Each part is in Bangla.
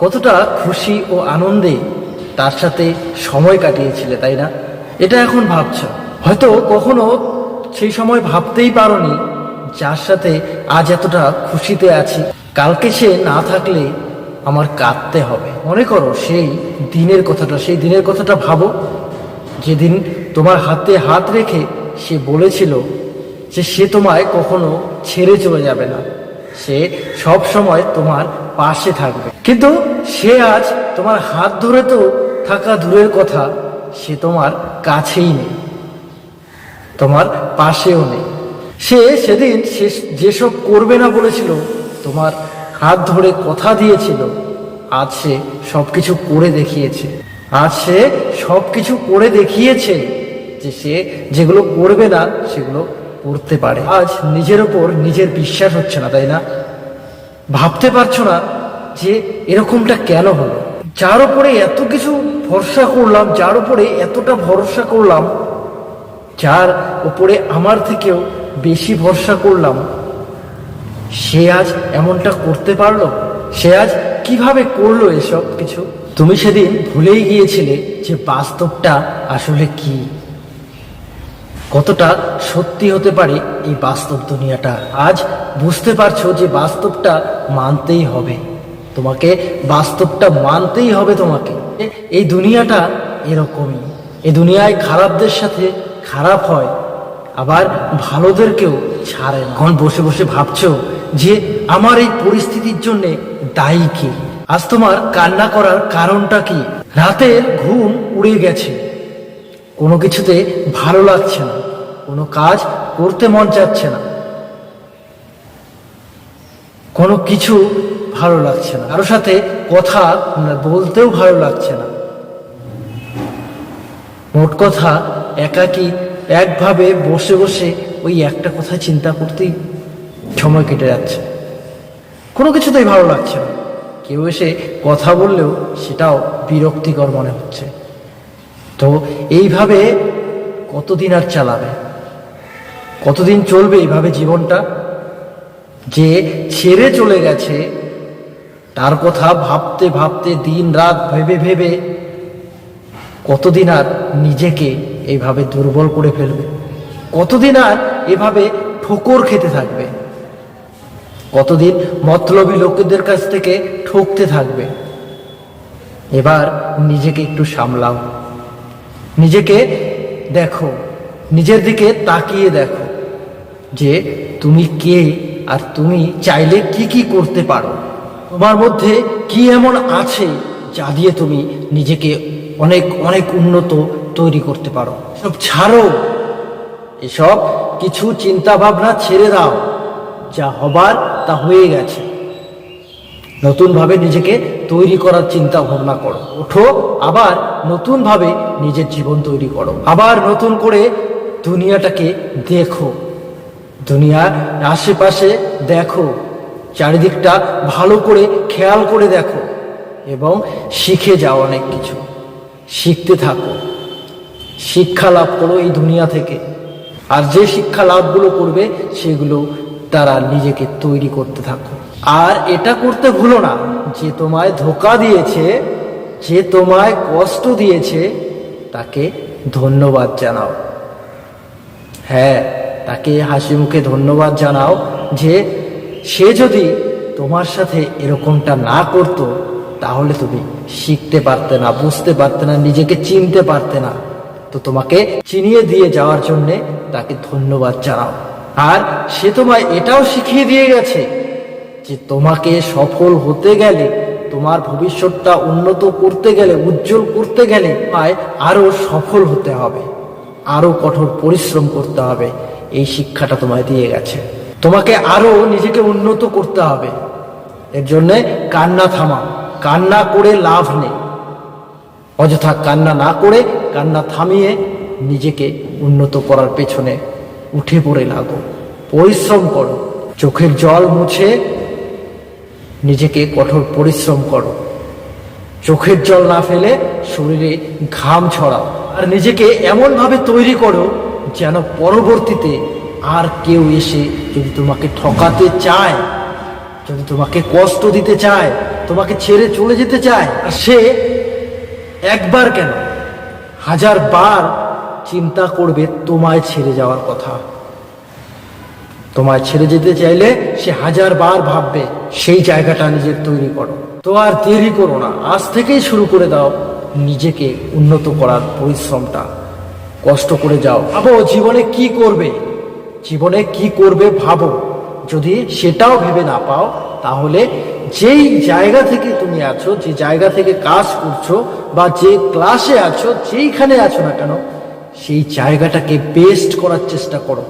কতটা খুশি ও আনন্দে তার সাথে সময় কাটিয়েছিলে, তাই না? এটা এখন ভাবছ? হয়তো কখনো সেই সময় ভাবতেই পারোনি যার সাথে আজ এতটা খুশিতে আছি। কালকে সে না থাকলে আমার কাঁদতে হবে। মনে করো সেই দিনের কথাটা, সেই দিনের কথাটা ভাবো। যেদিন তোমার হাতে হাত রেখে সে বলেছিল যে সে তোমায় কখনো ছেড়ে চলে যাবে না। সে সব সময় তোমার পাশে থাকবে। কিন্তু সে আজ তোমার হাত ধরে তো থাকা দূরের কথা, সে তোমার কাছেই নেই। তোমার পাশেও নেই। সে সেদিন সে যেসব করবে না বলেছিল, তোমার হাত ধরে কথা দিয়েছিল, আজ সে সবকিছু করে দেখিয়েছে। আজ সে সব কিছু করে দেখিয়েছে যে সে যেগুলো করবে না, সেগুলো করতে পারে। আজ নিজের ওপর নিজের বিশ্বাস হচ্ছে না, তাই না? ভাবতে পারছ না যে এরকমটা কেন হলো? যার উপরে এত কিছু ভরসা করলাম, যার উপরে এতটা ভরসা করলাম, যার উপরে আমার থেকেও বেশি ভরসা করলাম, সে আজ এমনটা করতে পারল? সে আজ কীভাবে করল এসব কিছু? তুমি সেদিন ভুলেই গিয়েছিলে যে বাস্তবটা আসলে কি। কতটা সত্যি হতে পারে এই বাস্তব দুনিয়াটা? আজ বুঝতে পারছ যে বাস্তবটা মানতেই হবে। তোমাকে বাস্তবটা মানতেই হবে তোমাকে। এই দুনিয়াটা এরকমই। এই দুনিয়ায় খারাপদের সাথে খারাপ হয়, আবার ভালোদেরকেও ছাড়ে এখন বসে বসে ভাবছ যে আমার এই পরিস্থিতির জন্যে দায়ী কি? আজ তোমার কান্না করার কারণটা কি? রাতের ঘুম উড়ে গেছে। কোনো কিছুতে ভালো লাগছে না। কোনো কাজ করতে মন চাচ্ছে না। কোনো কিছু ভালো লাগছে না। কারোর সাথে কথা বলতেও ভালো লাগছে না। মোট কথা, একাকি একভাবে বসে বসে ওই একটা কথা চিন্তা করতেই সময় কেটে যাচ্ছে। কোনো কিছুতেই ভালো লাগছে না। কেউ এসে কথা বললেও সেটাও বিরক্তিকর মনে হচ্ছে। তো এইভাবে কতদিন আর চালাবে? কতদিন চলবে এইভাবে জীবনটা? যে ছেড়ে চলে গেছে, তার কথা ভাবতে ভাবতে দিন রাত ভেবে ভেবে কতদিন আর নিজেকে এইভাবে দুর্বল করে ফেলবে? কতদিন আর এভাবে ঠোকর খেতে থাকবে? কতদিন মতলবী লোকেদের কাছ থেকে ঠকতে থাকবে? এবার নিজেকে একটু সামলাও। নিজেকে দেখো, নিজের দিকে তাকিয়ে দেখো যে তুমি কে আর তুমি চাইলে কি কি করতে পারো। তোমার মধ্যে কি এমন আছে যা দিয়ে তুমি নিজেকে অনেক অনেক উন্নত তৈরি করতে পারো? সব ছাড়ো। এসব কিছু চিন্তা ভাবনা ছেড়ে দাও, যা হবার তা হয়ে গেছে। নতুনভাবে নিজেকে তৈরি করার চিন্তা ভাবনা করো। ওঠো, আবার নতুনভাবে নিজের জীবন তৈরি করো। আবার নতুন করে দুনিয়াটাকে দেখো। দুনিয়ার আশেপাশে দেখো। চারিদিকটা ভালো করে খেয়াল করে দেখো এবং শিখে যাও অনেক কিছু। শিখতে থাকো। শিক্ষা লাভ করো এই দুনিয়া থেকে। আর যে শিক্ষা লাভগুলো করবে সেগুলো তারা নিজেকে তৈরি করতে থাকো। আর এটা করতে ভুলো না। যে তোমায় ধোকা দিয়েছে, যে তোমায় কষ্ট দিয়েছে, তাকে ধন্যবাদ জানাও। হ্যাঁ তাকে হাসি মুখে ধন্যবাদ জানাও যে সে যদি তোমার সাথে এরকমটা না করতো, তাহলে তুমি শিখতে পারতে না, বুঝতে পারতে না, নিজেকে চিনতে পারতে না। তো তোমাকে চিনিয়ে দিয়ে যাওয়ার জন্যে তাকে ধন্যবাদ জানাও। আর সে তোমায় এটাও শিখিয়ে দিয়ে গেছে যে তোমাকে সফল হতে গেলে, তোমার ভবিষ্যৎটা উন্নত করতে গেলে, উজ্জ্বল করতে গেলে তোমায় আরও সফল হতে হবে আরও কঠোর পরিশ্রম করতে হবে। এই শিক্ষাটা তোমায় দিয়ে গেছে। তোমাকে আরও নিজেকে উন্নত করতে হবে। এর জন্যে কান্না থামা, কান্না করে লাভ নেই। অযথা কান্না না করে কান্না থামিয়ে নিজেকে উন্নত করার পেছনে উঠে পড়ে লাগো। পরিশ্রম করো। চোখের জল মুছে নিজেকে কঠোর পরিশ্রম করো। চোখের জল না ফেলে শরীরে ঘাম ছড়াও। আর নিজেকে এমনভাবে তৈরি করো যেন পরবর্তীতে আর কেউ এসে যদি তোমাকে ঠকাতে চায়, যদি তোমাকে কষ্ট দিতে চায়, তোমাকে ছেড়ে চলে যেতে চায়, আর সে একবার কেন হাজার বার চিন্তা করবে, তোমায় ছেড়ে যাওয়ার কথা। তোমায় ছেড়ে যেতে চাইলে সে হাজার বার ভাববে, সেই জায়গাটা নিজের তৈরি করো। তো আর দেরি করো না, আজ থেকেই শুরু করে দাও। নিজেকে উন্নত করার পরিশ্রমটা। কষ্ট করে যাও। ভাবো, জীবনে কি করবে? জীবনে কি করবে ভাবো। যদি সেটাও ভেবে না পাও, তাহলে যেই জায়গা থেকে তুমি আছো, যে জায়গা থেকে কাজ করছ, বা যে ক্লাসে আছো, যেইখানে আছো না কেন সেই জায়গাটাকে বেস্ট করার চেষ্টা করো।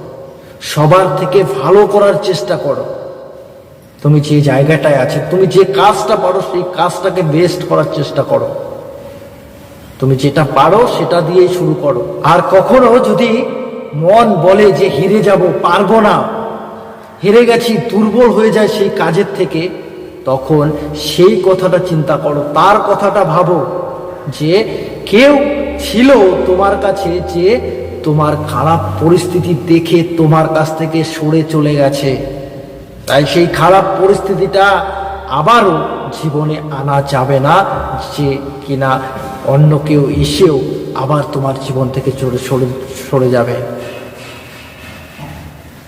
সবার থেকে ভালো করার চেষ্টা করো। তুমি যে জায়গাটায় আছে, তুমি যে কাজটা পারো, সেই কাজটাকে বেস্ট করার চেষ্টা করো। তুমি যেটা পারো, সেটা দিয়েই শুরু করো। আর কখনো যদি মন বলে যে হেরে যাব, পারব না, হেরে গেছি, দুর্বল হয়ে যায় সেই কাজের থেকে, তখন সেই কথাটা চিন্তা করো। তার কথাটা ভাবো যে কেউ ছিল তোমার কাছে যে তোমার খারাপ পরিস্থিতি দেখে তোমার কাছ থেকে সরে চলে গেছে। তাই সেই খারাপ পরিস্থিতিটা আবারও জীবনে আনা যাবে না, যে কিনা অন্য কেউ এসেও আবার তোমার জীবন থেকে চলে সরে সরে যাবে।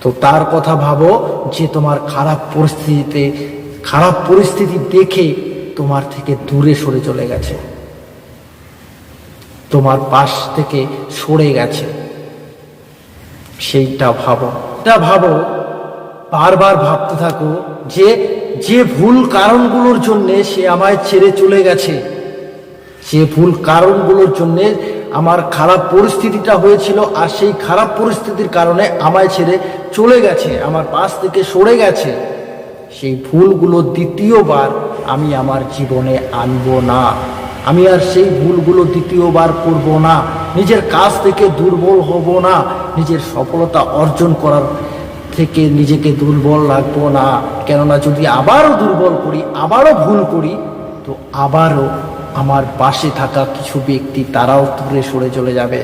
তো তার কথা ভাবো যে তোমার খারাপ পরিস্থিতিতে, খারাপ পরিস্থিতি দেখে তোমার থেকে দূরে সরে চলে গেছে। তোমার পাশ থেকে সরে গেছে। সেইটা ভাবো। এটা ভাবো, বারবার ভাবতে থাকো যে যে ভুল কারণগুলোর জন্য সে আমায় ছেড়ে চলে গেছে, যে ভুল কারণগুলোর জন্য আমার খারাপ পরিস্থিতিটা হয়েছিল আর সেই খারাপ পরিস্থিতির কারণে আমায় ছেড়ে চলে গেছে, আমার পাশ থেকে সরে গেছে, সেই ভুলগুলো দ্বিতীয়বার আমি আমার জীবনে আনব না। আমি আর সেই ভুলগুলো দ্বিতীয়বার করব না। নিজের কাজ থেকে দুর্বল হব না। নিজের সফলতা অর্জন করার থেকে নিজেকে দুর্বল রাখব না। কেননা যদি আবারও দুর্বল করি, আবারও ভুল করি, তো আবারও আমার পাশে থাকা কিছু ব্যক্তি তারাও দূরে সরে চলে যাবে।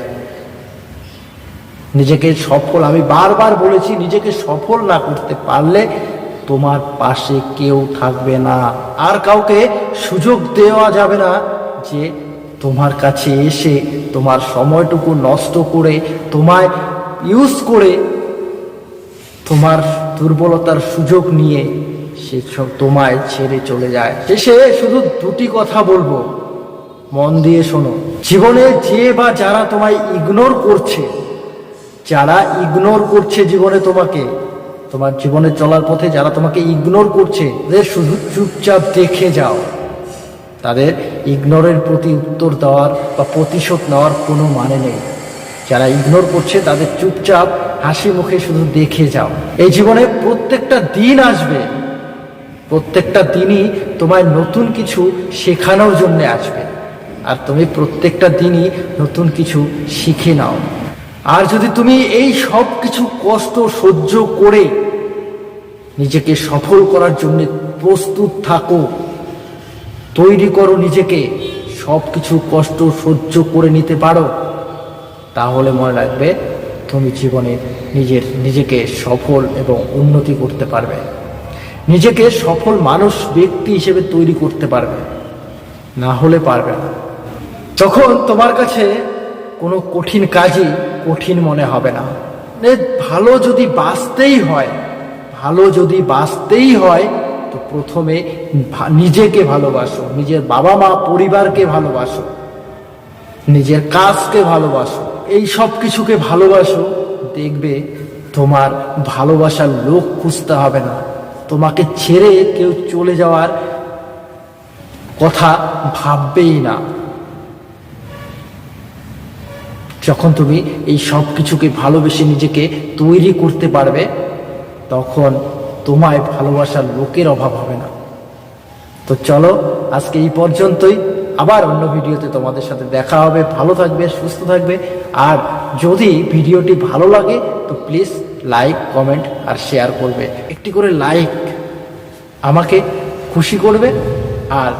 নিজেকে সফল, আমি বারবার বলেছি, নিজেকে সফল না করতে পারলে তোমার পাশে কেউ থাকবে না। আর কাউকে সুযোগ দেওয়া যাবে না। যে তোমার কাছে এসে তোমার সময়টুকু নষ্ট করে, তোমায় ইউজ করে তোমার দুর্বলতার সুযোগ নিয়ে সে তোমায় ছেড়ে চলে যায়। শেষে শুধু দুটি কথা বলব। মন দিয়ে শোনো। জীবনে যে বা যারা তোমায় ইগনোর করছে, যারা ইগনোর করছে জীবনে তোমাকে, তোমার জীবনে চলার পথে যারা তোমাকে ইগনোর করছে তাদের শুধু চুপচাপ দেখে যাও। তাদের ইগনোরের প্রতি উত্তর দেওয়ার বা প্রতিশোধ নেওয়ার কোনো মানে নেই। যারা ইগনোর করছে, তাদের চুপচাপ হাসি মুখে শুধু দেখে যাও। এই জীবনে প্রত্যেকটা দিন আসবে। প্রত্যেকটা দিনই তোমায় নতুন কিছু শেখানোর জন্য আসবে। আর তুমি প্রত্যেকটা দিনই নতুন কিছু শিখে নাও। আর যদি তুমি এই সব কিছু কষ্ট সহ্য করে নিজেকে সফল করার জন্য প্রস্তুত থাকো তৈরি করো নিজেকে। সব কিছু কষ্ট সহ্য করে নিতে পারো। তাহলে মনে রাখবে, তুমি জীবনে নিজের, নিজেকে সফল এবং উন্নতি করতে পারবে। নিজেকে সফল মানুষ, ব্যক্তি হিসেবে তৈরি করতে পারবে। না হলে পারবে না। তখন তোমার কাছে কোনো কঠিন কাজই কঠিন মনে হবে না। ভালো যদি বাঁচতেই হয়, ভালো যদি বাঁচতেই হয় তো প্রথমে নিজেকে ভালোবাসো, নিজের বাবা মা পরিবারকে ভালোবাসো, নিজের কাজকে ভালোবাসো, এই সব কিছুকে ভালোবাসো, দেখবে তোমার ভালোবাসার লোক খুঁজতে হবে না। তোমাকে ছেড়ে কেউ চলে যাওয়ার কথা ভাববেই না। যখন তুমি এই সব কিছুকে ভালোবেসে নিজেকে তৈরি করতে পারবে, তখন তোমায় ভালোবাসার লোকের অভাব হবে না। তো চলো, আজকে এই পর্যন্তই। আবার অন্য ভিডিওতে তোমাদের সাথে দেখা হবে। ভালো থাকবে, সুস্থ থাকবে। আর যদি ভিডিওটি ভালো লাগে, তো প্লিজ লাইক, কমেন্ট আর শেয়ার করবে। একটি করে লাইক আমাকে খুশি করবে আর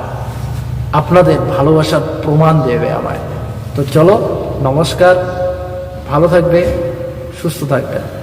আপনাদের ভালোবাসার প্রমাণ দেবে আমায়। তো চলো, নমস্কার। ভালো থাকবে, সুস্থ থাকবে।